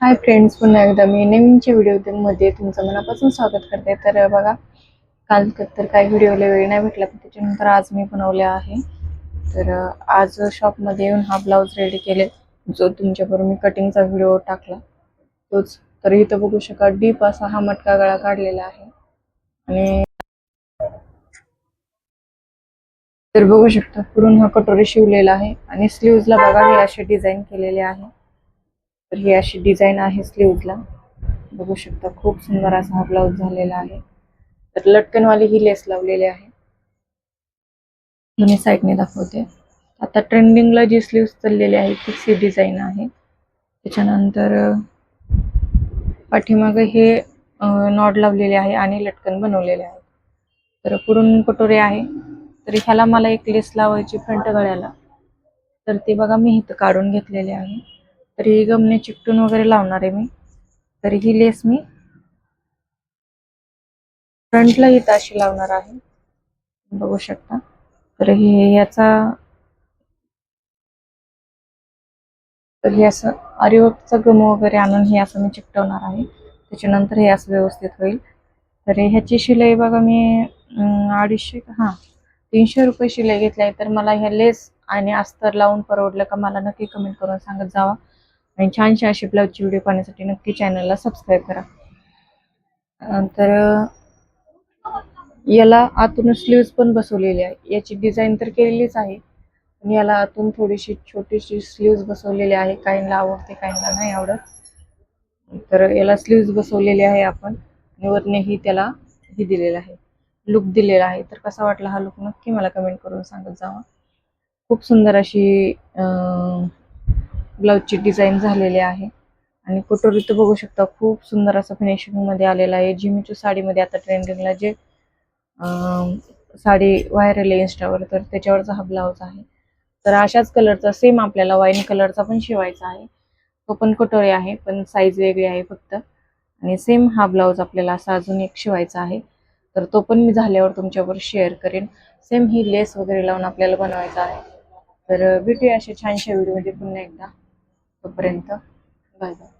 Hi friends पुन्हा एकदा मी नेहमीच्या व्हिडिओमध्ये तुमचं मनापासून स्वागत करते. तर बघा काल तर काही व्हिडिओला वेळ नाही भेटला पण त्याच्यानंतर आज मी बनवले आहे. तर आज शॉपमध्ये येऊन हा ब्लाऊज रेडी केले. जो तुमच्याबरोबर मी कटिंगचा व्हिडिओ टाकला तोच. तर इथं बघू शका डीप असा हा मटका गळा काढलेला आहे. आणि तर बघू शकता पुरून हा कटोरी शिवलेला आहे. आणि स्लीव्हजला बघा हे असे डिझाईन केलेले आहे. तर ही अशी डिझाईन आहे स्लीवला बघू शकता खूप सुंदर असा हा ब्लाऊज झालेला आहे. तर लटकनवाली ही लेस लावलेली आहे. दोन्ही साईडने दाखवते. आता ट्रेंडिंगला जी स्लीव्स चाललेली आहे तीच ही डिझाईन आहे. त्याच्यानंतर अं, पाठीमागे हे नॉड लावलेले आहे आणि लटकन बनवलेले आहे. तर पुढून कटोरे आहे. तर ह्याला मला एक लेस लावायची फ्रंट गळ्याला. तर ते बघा मी इथं काढून घेतलेले आहे. तर ही गमने चिकटून वगैरे लावणार आहे मी. तर ही लेस मी फ्रंटला इथं अशी लावणार आहे. बघू शकता. तर हे याचा तर हे असं आरीवर्कचं गम वगैरे आणून हे असं मी चिकटवणार आहे. त्याच्यानंतर हे असं व्यवस्थित होईल. तर ह्याची शिलाई बघा मी अडीचशे हां तीनशे रुपये शिलाई घेतली आहे. तर मला ह्या लेस आणि अस्तर लावून परवडलं का? मला नक्की कमेंट करून सांगत जावा. आणि छानशी अशी ब्लाऊजची व्हिडिओ पाहण्यासाठी नक्की चॅनलला सबस्क्राईब करा. नंतर तर याला आतून स्लीव्ज पण बसवलेली आहे. याची डिझाईन तर केलेलीच आहे. पण याला आतून थोडीशी छोटीशी स्लीव्ज बसवलेली आहे. काहींना आवडते काहींना नाही आवडत. तर याला स्लीव्ज बसवलेली आहे आपण. आणि वरनेही त्याला ही दिलेलं आहे. लुक दिलेला आहे. तर कसा वाटला हा लुक नक्की मला कमेंट करून सांगत जावा. खूप सुंदर अशी ब्लाऊजची डिझाईन झालेली आहे. आणि कटोरी तर बघू शकता खूप सुंदर असं फिनिशिंगमध्ये आलेलं आहे. जिमीच्या साडीमध्ये आता ट्रेंडिंगला जे साडी व्हायरल आहे इंस्टावर तर त्याच्यावरचा हा ब्लाऊज आहे. तर अशाच कलरचा सेम आपल्याला वाईन कलरचा पण शिवायचा आहे. तो पण कटोरी आहे पण साईज वेगळी आहे फक्त. आणि सेम हा ब्लाऊज आपल्याला असा अजून एक शिवायचा आहे. तर तो पण मी झाल्यावर तुमच्यावर शेअर करेन. सेम ही लेस वगैरे लावून आपल्याला बनवायचा आहे. तर भेटूया अशा छानशा व्हिडिओमध्ये पुन्हा एकदा. तोपर्यंत बाय बाय.